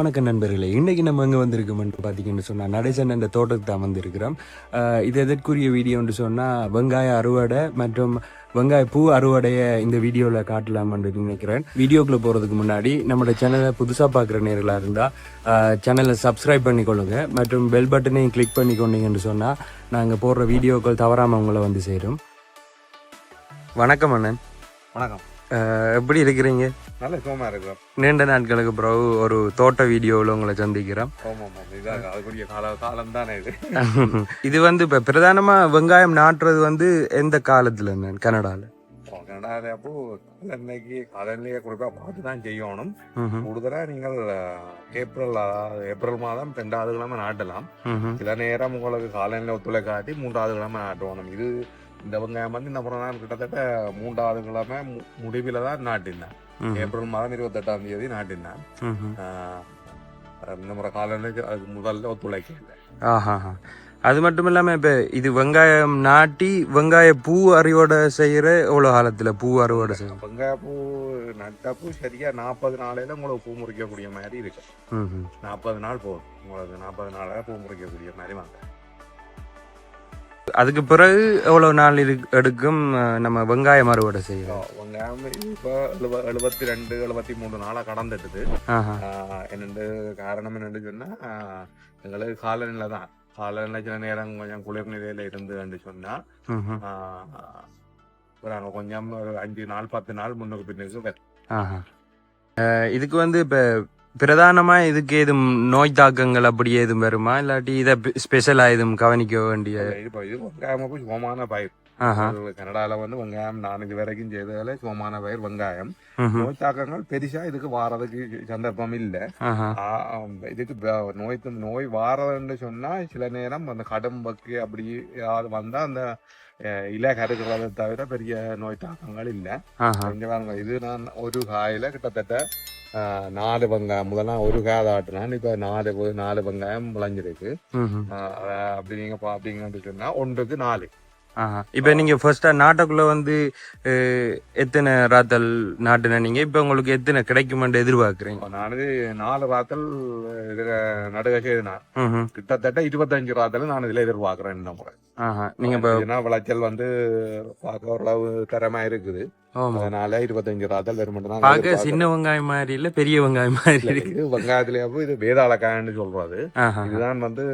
வணக்கம் நண்பர்களே இன்றைக்கி நம்ம எங்கே வந்திருக்கோம்னு பார்த்தீங்கன்னு சொன்னால் நடேசன் என்ற தோட்டத்துக்கு தான் வந்திருக்கிறோம். இது எதற்குரிய வீடியோன்னு சொன்னால் வெங்காய அறுவடை மற்றும் வெங்காய பூ அறுவடையை இந்த வீடியோவில் காட்டலாம்னு நினைக்கிறேன். வீடியோக்குள்ளே போகிறதுக்கு முன்னாடி நம்மளோட சேனலை புதுசாக பார்க்குற நேர்களாக இருந்தால் சேனலை சப்ஸ்கிரைப் பண்ணிக்கொள்ளுங்க மற்றும் பெல் பட்டனையும் கிளிக் பண்ணிக்கொண்டீங்கன்னு சொன்னால் நாங்கள் போடுற வீடியோக்கள் தவறாமல் உங்களை வந்து சேரும். வணக்கம் அண்ணன். வணக்கம். எப்படி இருக்கிறீங்க? நல்ல சுகமா இருக்கும் நீண்ட நாட்களுக்கு பிறகு ஒரு தோட்ட வீடியோவில் உங்களை சந்திக்கிறோம். இது. இது வந்து இப்ப பிரதானமா வெங்காயம் நாட்டுறது வந்து எந்த காலத்துல நான் கனடால. கனடால அப்போ காலநிலைக்கு காலநிலையை குறிப்பா பார்த்து தான் செய்யணும் கூடுதலா நீங்கள் ஏப்ரல் அதாவது ஏப்ரல் மாதம் ரெண்டாவது கிழமை நாட்டலாம். சில நேரம் உங்களுக்கு காலநிலை ஒத்துழைக்காட்டி மூன்றாவது கிழமை நாட்டுவோம் இது இந்த வெங்காயம் வந்து முறை நான் கிட்டத்தட்ட மூன்றாவது கிழமை முடிவில தான் நாட்டினேன். ஏப்ரல் மாதம் இருபத்தெட்டாம் தேதி நாட்டினேன். ஆஹ், இந்த முறை காலநிலைக்கு அதுக்கு முதல்ல ஒத்துழைக்கல. ஆஹா அது மட்டும் இல்லாம இப்ப இது வெங்காயம் நாட்டி வெங்காய பூ அறுவடை செய்யற எவ்வளவு காலத்துல? பூ அறுவடை செய்யும் வெங்காயப்பூ நட்டப்பூ சரியா நாற்பது நாளையில உங்களுக்கு பூ முறிக்கக்கூடிய மாதிரி இருக்கு. நாற்பது நாள் போதும். உங்களுக்கு நாற்பது நாளாக பூ முறிக்கக்கூடிய மாதிரி வாங்க அதுக்கு பிறகு எவ்வளவு நாள் இருக்கு- எடுக்கும் நம்ம வெங்காயம் அறுவடை செய்யறோம் வெங்காயம் இப்போ எழுப எழுபத்தி ரெண்டு எழுபத்தி மூணு நாளாக கடந்துட்டுது என்னண்டு காரணம் என்னன்னு சொன்னா ஆஹ் எங்களுக்கு காலநிலை தான். காலநிலை சில நேரம் கொஞ்சம் குளிர் நிலையில இருந்து சொன்னா ம்ஹும். ஆஹ் நாங்க கொஞ்சம் ஒரு அஞ்சு நாள் பத்து நாள் முன்னுக்கு பின்னுக்கு இதுக்கு வந்து இப்ப பிரதானமா இதுக்கு ஏதும் நோய் தாக்கங்கள் அப்படி ஏதும் வருமா? இல்லாட்டி இதை ஸ்பெஷலா ஏதும் கவனிக்க வேண்டிய இப்போ இது வெங்காயமும் சுகமான பயிர். கனடால வந்து வெங்காயம் நான் இது வரைக்கும் செய்ததுல சுகமான பயிர் வெங்காயம். நோய் தாக்கங்கள் பெருசா இதுக்கு வாரதுக்கு சந்தர்ப்பம் இல்லை. இதுக்கு நோய் நோய் வாரதுன்னு சொன்னா சில நேரம் அந்த கடும் பக்கு அப்படி ஏதாவது வந்தா அந்த இலை கருக்கிறத தவிர பெரிய நோய் தாக்கங்கள் இல்லை. இது நான் ஒரு காயில கிட்டத்தட்ட நாலு வெங்காயம். முதல்ல ஒரு காய் ஆட்டினான். இப்ப நாலு நாலு வெங்காயம் விளைஞ்சிருக்கு ம்ஹும். அஹ், அஹ், அப்படி நீங்க பாத்தீங்கன்னு சொன்னா ஒன்றுக்கு நாலு. இப்ப நீங்க ஃபர்ஸ்டா நாட்டுக்குள்ள வந்து எத்தனை ராத்தல் நாட்டுன நீங்க? இப்ப உங்களுக்கு எத்தனை கிடைக்குமென்று எதிர்பார்க்கறீங்க? நான் நாலு ராத்தல் இதுல நடுக செய்தினான் ம்ஹும். கிட்டத்தட்ட இருபத்தஞ்சு ராத்தல் நான் இதுல எதிர்பார்க்கிறேன் இந்த முறை நீங்க விளைச்சல் வந்து பார்க்க ஓரளவு தரமா இருக்குது. அதனால இருபத்தஞ்சு ராத்தல் வெறும் தான் பார்க்க. சின்ன வெங்காயம் மாதிரி இல்ல பெரிய வெங்காயம் மாதிரி இருக்கு. அப்போ இது வேதாளக்காயன்னு சொல்றது ஆஹா. இதுதான் வந்து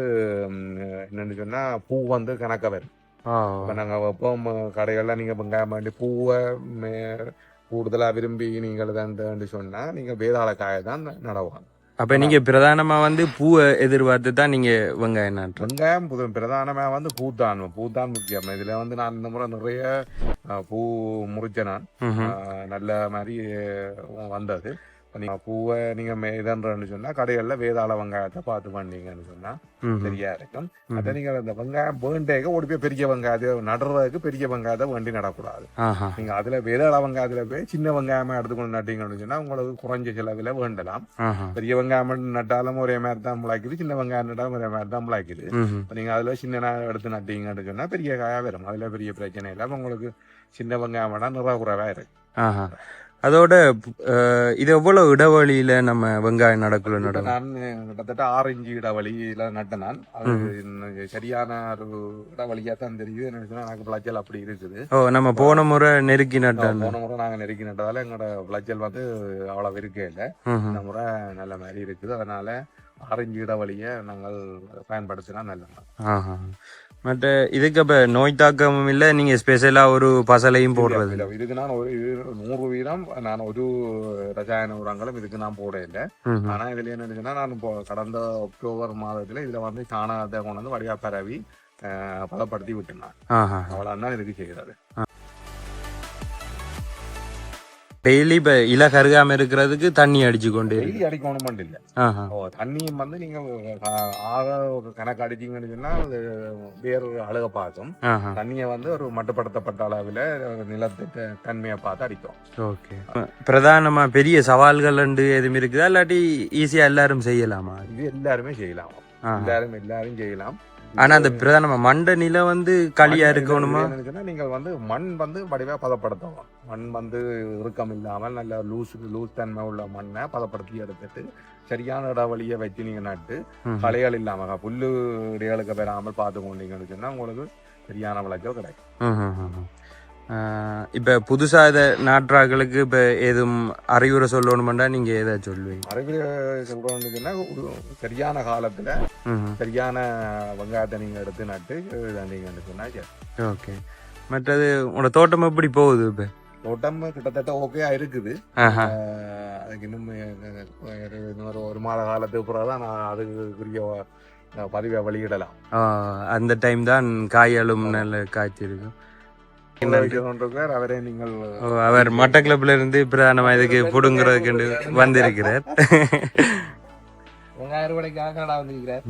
என்னன்னு சொன்னா பூ வந்து கணக்க வரும் ஓ இப்ப நாங்க வைப்போம் கடைகள்ல நீங்க வெங்காயம் வேண்டி பூவை மே- கூடுதலா விரும்பி நீங்கள் தான் சொன்னா நீங்க வேதாளக்காயை தான் நடவாங்க. அப்ப நீங்க பிரதானமா வந்து பூவை எதிர்பார்த்து தான் நீங்க வெங்காயம் நாட்டுறோம் வெங்காயம் புது பிரதானமா வந்து பூத்தான் பூத்தான் முக்கியம். இதுல வந்து நான் இந்த முறை நிறைய பூ முறிச்சேன் நான். நல்ல மாதிரி வந்தது. இப்ப நீங்க பூவை நீங்க மே- இதன்றன்னு சொன்னா கடைகள்ல வேதாள வெங்காயத்தை பார்த்து பண்ணீங்கன்னு சொன்னா சரியா இருக்கும். அதை நீங்க இந்த வெங்காயம் வேண்டேக்க ஓடி போய் பெரிய வெங்காயத்தை நடுறதுக்கு பெரிய வெங்காயத்தை வேண்டி நடக்கூடாது. ஆஹா. நீங்க அதுல வேதாள வெங்காயத்துல போய் சின்ன வெங்காயமா எடுத்துக்கொண்டு நட்டீங்கன்னு சொன்னா உங்களுக்கு குறைஞ்ச செலவுல வேண்டலாம். பெரிய வெங்காயம் நட்டாலும் ஒரே மாதிரி தான் முளைக்குது சின்ன வெங்காயம் நட்டாலும் ஒரே மாதிரி தான் முளைக்குது. ம்ஹும். இப்ப நீங்க அதுல சின்ன எடுத்து நட்டீங்கன்னு சொன்னா பெரிய காயா வரும். அதுல பெரிய பிரச்சனை இல்லை. உங்களுக்கு சின்ன வெங்காயம் வேணா நிற குறைவா இருக்கு. அதோட இது எவ்வளவு இடைவெளியில நம்ம வெங்காயம் இப்ப நடக்கும் நான் கிட்டத்தட்ட ஆறு இன்ச்சு இடைவெளியில நட்ட நான். அது சரியான ஒரு இடைவெளியா தான் தெரியுது. சொன்னா எனக்கு விளைச்சல் அப்படி இருக்குது. ஓ நம்ம போன முறை நெருக்கி நட்டோம். போன முறை நாங்க நெருக்கி நட்டதால எங்களோட விளைச்சல் வந்து அவ்வளவு இருக்கே இல்லை. இந்த முறை நல்ல மாதிரி இருக்குது. அதனால இன்ச்சு இடைவெளியை நாங்கள் பயன்படுத்தினா நல்லது. மற்ற இதுக்கு அப்ப நோய் தாக்கமும் இல்ல நீங்க ஸ்பெஷலா ஒரு பசலையும் போடுறது? இல்ல, இதுக்கு நான் ஒரு நூறு வீதம் நான் ஒரு ரசாயன உரங்களும் இதுக்கு நான் போட இல்லை. ஆனா இதுல என்ன நான் இப்போ கடந்த அக்டோபர் மாதத்துல இதுல வந்து சாணகத்தை கொண்டு வந்து வடிவா பரவி அஹ், பதப்படுத்தி விட்டுனான் ஆஹா. அவ்வளவு தான் இதுக்கு செய்யறது. டெய்லி இப்ப இல கருகாம இருக்கிறதுக்கு தண்ணி அடிச்சு கொண்டு டெய்லி அடிக்கணும் இல்ல. ஓ தண்ணியும் வந்து நீங்க ஆக ஒரு கணக்கு அடிச்சீங்கன்னு சொன்னா அது வேறு அழுக பார்க்கும். தண்ணியை வந்து ஒரு மட்டுப்படுத்தப்பட்ட அளவில் நிலத்திட்ட தன்மையை பார்த்து அடிக்கும் ஓகே. பிரதானமா பெரிய சவால்கள் எதுவும் இருக்குதா? இல்லாட்டி ஈஸியா எல்லாரும் செய்யலாமா? இது எல்லாருமே செய்யலாம். எல்லாரும் எல்லாரும் செய்யலாம். ஆனா அந்த பிரதானமா மண்ட நிலை வந்து களியா இருக்கணுமா நீங்கள் வந்து மண் வந்து வடிவா பதப்படுத்தணும் மண் வந்து இறுக்கம் இல்லாமல் நல்ல லூஸ் லூஸ் தன்மை உள்ள மண்ணை பதப்படுத்தி எடுத்துட்டு சரியான இடைவெளியை வச்சு நீங்க நட்டு. களைகள் இல்லாம புல்லு இடைகளுக்கு பெறாமல் பார்த்து கொண்டீங்கன்னு சொன்னா உங்களுக்கு சரியான விளைச்சல் கிடைக்கும் இப்ப புதுசா இத நாட்டுறாக்களுக்கு இப்ப ஏதும் அறிவுரை சொல்லணுமெண்டா நீங்க எதை சொல்லுவீங்க அறிவு சொல்றோம்னு சொன்னா ஒரு சரியான காலத்துல. சரியான வெங்காயத்தை நீங்க எடுத்து நட்டு நீங்க சொன்னா சரி. ஓகே. மற்றது உங்களோட தோட்டம் எப்படி போகுது இப்ப? தோட்டம் கிட்டத்தட்ட ஓகேயா இருக்குது. அதுக்கு இன்னும் ஒரு இன்னொரு ஒரு மாத காலத்துக்கு பிறகு தான் நான் அதுக்குரிய பதிவை வெளியிடலாம். அந்த டைம் தான் காயாலும் நல்ல காய்ச்சி இருக்கும் கொண்டிருக்கிறார். அவரே நீங்கள் அவர் மட்டக்களப்ல இருந்து பிரதானமா இதுக்கு புடுங்குறதுக்கு வந்திருக்கிறார். வெங்காய அறுவடைக்காக கனடா வந்திருக்கிறார்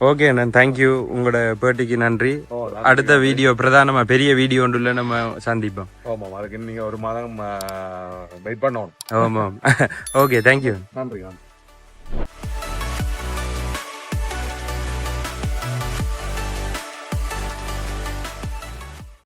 ஓகே அண்ணன் தேங்க்யூ உங்களோட பேட்டிக்கு நன்றி. அடுத்த வீடியோ பிரதானமா பெரிய வீடியோ ஒன்றுல நம்ம சந்திப்போம். ஆமாம் அதுக்கு நீங்க ஒரு மாதம் வெயிட் பண்ணணும். ஆமாம். ஓகே தேங்க்யூ நன்றி.